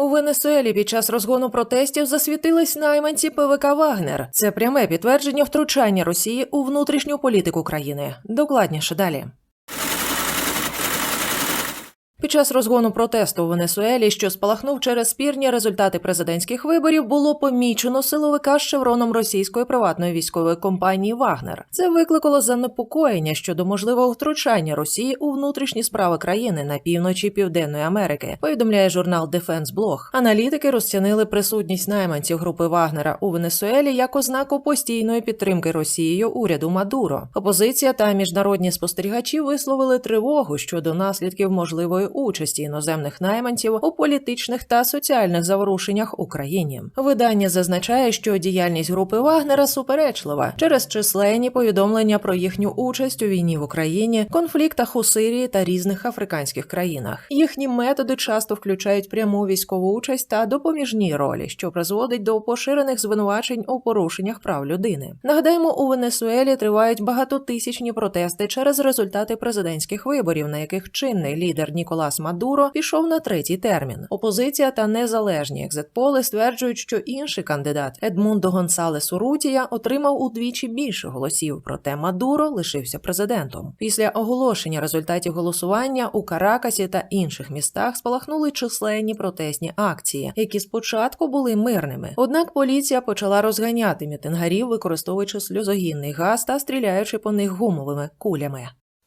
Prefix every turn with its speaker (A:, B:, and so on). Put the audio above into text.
A: У Венесуелі під час розгону протестів засвітились найманці ПВК Вагнер. Це пряме підтвердження втручання Росії у внутрішню політику країни. Докладніше далі. Під час розгону протесту у Венесуелі, що спалахнув через спірні результати президентських виборів, було помічено силовика з шевроном російської приватної військової компанії Вагнер. Це викликало занепокоєння щодо можливого втручання Росії у внутрішні справи країни на півночі Південної Америки. Повідомляє журнал Defense Blog. Аналітики розцінили присутність найманців групи Вагнера у Венесуелі як ознаку постійної підтримки Росією уряду Мадуро. Опозиція та міжнародні спостерігачі висловили тривогу щодо наслідків можливої участі іноземних найманців у політичних та соціальних заворушеннях у країні. Видання зазначає, що діяльність групи Вагнера суперечлива через численні повідомлення про їхню участь у війні в Україні, конфліктах у Сирії та різних африканських країнах. Їхні методи часто включають пряму військову участь та допоміжні ролі, що призводить до поширених звинувачень у порушеннях прав людини. Нагадаємо, у Венесуелі тривають багатотисячні протести через результати президентських виборів, на яких чинний лідер Ніколас Мадуро пішов на третій термін. Опозиція та незалежні екзитполи стверджують, що інший кандидат Едмундо Гонсалес Урутія отримав удвічі більше голосів, проте Мадуро лишився президентом. Після оголошення результатів голосування у Каракасі та інших містах спалахнули численні протестні акції, які спочатку були мирними. Однак поліція почала розганяти мітингарів, використовуючи сльозогінний газ та стріляючи по них гумовими кулями.